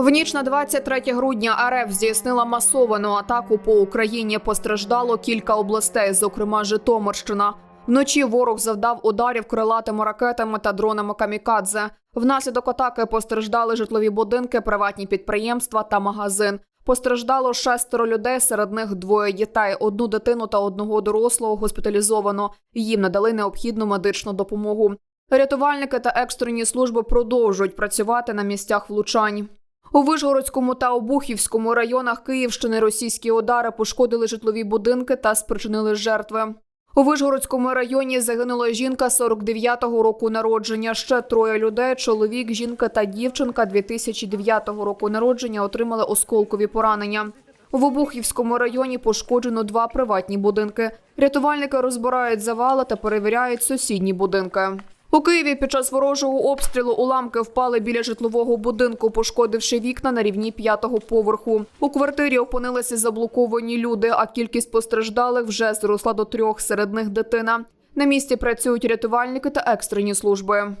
В ніч на 23 грудня РФ здійснила масовану атаку по Україні. Постраждало кілька областей, зокрема Житомирщина. Вночі ворог завдав ударів крилатими ракетами та дронами камікадзе. Внаслідок атаки постраждали житлові будинки, приватні підприємства та магазин. Постраждало шестеро людей, серед них двоє дітей. Одну дитину та одного дорослого госпіталізовано. Їм надали необхідну медичну допомогу. Рятувальники та екстрені служби продовжують працювати на місцях влучань. У Вишгородському та Обухівському районах Київщини російські удари пошкодили житлові будинки та спричинили жертви. У Вишгородському районі загинула жінка 49-го року народження. Ще троє людей: чоловік, жінка та дівчинка 2009 року народження отримали осколкові поранення. В Обухівському районі пошкоджено два приватні будинки. Рятувальники розбирають завали та перевіряють сусідні будинки. У Києві під час ворожого обстрілу уламки впали біля житлового будинку, пошкодивши вікна на рівні п'ятого поверху. У квартирі опинилися заблоковані люди, а кількість постраждалих вже зросла до трьох, серед них дитина. На місці працюють рятувальники та екстрені служби.